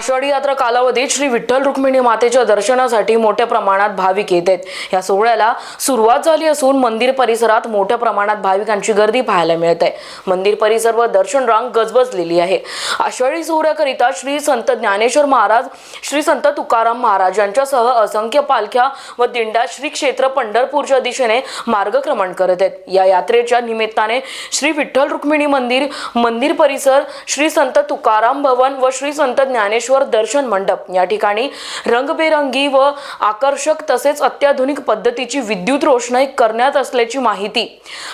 आषाढी यात्रा कालावधीत श्री विठ्ठल रुक्मिणी मातेच्या दर्शनासाठी मोठ्या प्रमाणात भाविक येत आहेत या सोहळ्याला सुरुवात झाली असून मंदिर परिसरात मोठ्या प्रमाणात भाविकांची गर्दी पाहायला मिळत आहे. मंदिर परिसर व दर्शन रांग गजबजलेली आहे. आषाढी सोहळ्याकरिता श्री संत ज्ञानेश्वर महाराज श्री संत तुकाराम महाराज यांच्यासह असंख्य पालख्या व दिंडा श्री क्षेत्र पंढरपूरच्या दिशेने मार्गक्रमण करत आहेत. या यात्रेच्या निमित्ताने श्री विठ्ठल रुक्मिणी मंदिर मंदिर परिसर श्री संत तुकाराम भवन व श्री संत ज्ञानेश्वर दर्शन मंडप. या ठिकाणी रंगबेरंगी व आकर्षक तसेच अत्याधुनिक पद्धतीची विद्युत रोषणाई करण्यात असल्याची माहिती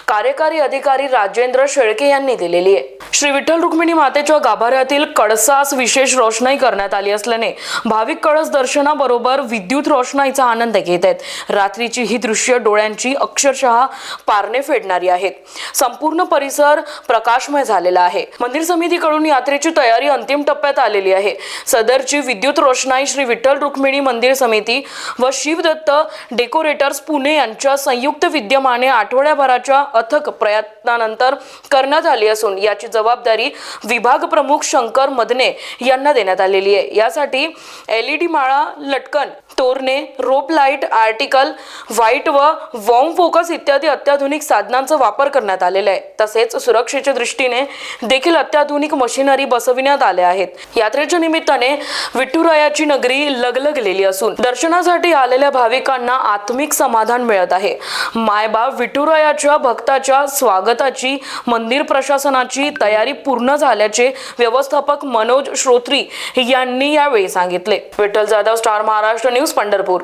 कार्यकारी अधिकारी राजेंद्र शेळके यांनी दिलेली आहे. श्री विठ्ठल रुक्मिणी मातेच्या गाभाऱ्यातील कळसास विशेष रोषणाई करण्यात आली असल्याने भाविक कळस दर्शनाबरोबर विद्युत रोषणाईचा आनंद घेत आहेत. रात्रीची ही दृश्य डोळ्यांची अक्षरशः पारणे फेडणारी आहेत संपूर्ण परिसर प्रकाशमय झालेला आहे. मंदिर समितीकडून यात्रेची तयारी अंतिम टप्प्यात आलेली आहे. सदरची विद्युत रोषणाई श्री विठ्ठल रुक्मिणी मंदिर समिती व शिवदत्त डेकोरेटर्स पुणे यांच्या संयुक्त विद्यमाने आठवड्याभराच्या अथक प्रयत्नानंतर करण्यात आली असून याची जबाबदारी विभाग प्रमुख शंकर मदने यांना देण्यात आलेली आहे. यासाठी एल ई डी माळा लटकन तोरणे रोप लाइट आर्टिकल व्हाईट व वॉम फोकस इत्यादी अत्याधुनिक साधनांचा वापर करण्यात आलेला आहे. तसेच सुरक्षेच्या दृष्टीने देखील अत्याधुनिक मशिनरी बसविण्यात आल्या आहेत. यात्रेच्या निमित्त निमित्ताने विठुरायाची नगरी लगलगलेली असून दर्शनासाठी आलेल्या भाविकांना आत्मिक समाधान मिळत आहे. मायबाप विठुरायाच्या भक्ताच्या स्वागताची मंदिर प्रशासनाची तयारी पूर्ण झाल्याचे व्यवस्थापक मनोज श्रोत्री यांनी यावेळी सांगितले. Vitthal Jadhav star Maharashtra news Pandharpur.